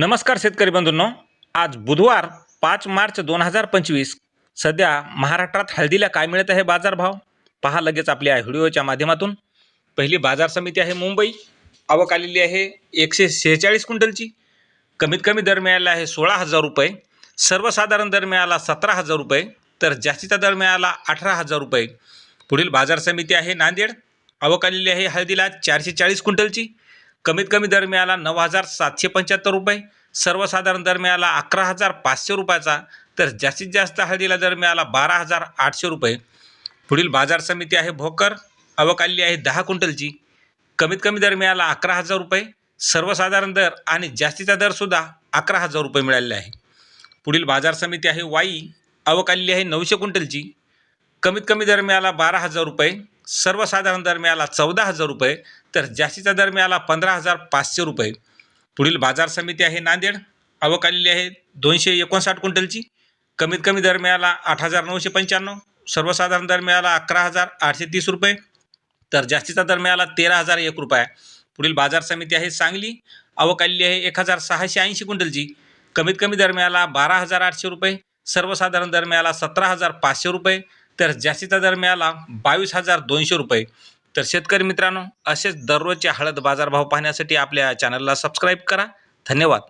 नमस्कार शेतकरी बंधूंनो. आज बुधवार पाच मार्च दोन हजार पंचवीस. सध्या महाराष्ट्रात हळदीला काय मिळत आहे बाजारभाव? पहा लगेच आपल्या व्हिडिओच्या माध्यमातून. पहिली बाजार समिती आहे मुंबई. आवक आलेली आहे एकशे शेहेचाळीस क्विंटलची. कमीत कमी दर मिळाला आहे सोळा हजार रुपये. सर्वसाधारण दर मिळाला सतरा हजार रुपये. तर जास्तीचा दर मिळाला अठरा हजार रुपये. पुढील बाजार समिती आहे नांदेड. आवक आलेली आहे हळदीला चारशे चाळीस क्विंटलची. कमीत कमी दर मिळाला नऊ हजार सातशे पंच्याहत्तर रुपये. सर्वसाधारण दर मिळाला अकरा हजार पाचशे रुपयाचा. तर जास्तीत जास्त हळदीला दर मिळाला बारा हजार आठशे रुपये. पुढील बाजार समिती आहे भोकर. आवक आलेली आहे दहा क्विंटलची. कमीत कमी दर मिळाला अकरा हजार रुपये. सर्वसाधारण दर आणि जास्तीचा दरसुद्धा अकरा हजार रुपये मिळालेला आहे. पुढील बाजार समिती आहे वाई. आवक आलेली आहे नऊशे क्विंटलची. कमीत कमी दर मिळाला बारा हजार रुपये सर्वसाधारण दर मिळाला चौदा हजार रुपये तर जास्तीचा दर मिळाला पंधरा हजार पाचशे रुपये. पुढील बाजार समिती आहे नांदेड आवक आलेली आहे दोनशे एकोणसाठ क्विंटलची. कमीत कमी दर मिळाला आठ हजार नऊशे पंच्याण्णव सर्वसाधारण दर मिळाला अकरा हजार आठशे तीस रुपये तर जास्तीचा दर मिळाला तेरा हजार एक रुपये. पुढील बाजार समिती आहे सांगली आवक आलेली आहे एक हजार सहाशे ऐंशी क्विंटलची. कमीत कमी दर मिळाला बारा हजार आठशे रुपये सर्वसाधारण दर मिळाला सतरा हजार पाचशे रुपये तर जास्तीचा दर मिळाला बावीस हजार दोनशे रुपये. तर शेतकरी मित्रांनो असेच दररोजचे हळद बाजारभाव पाहण्यासाठी आपल्या चॅनलला सबस्क्राईब करा. धन्यवाद.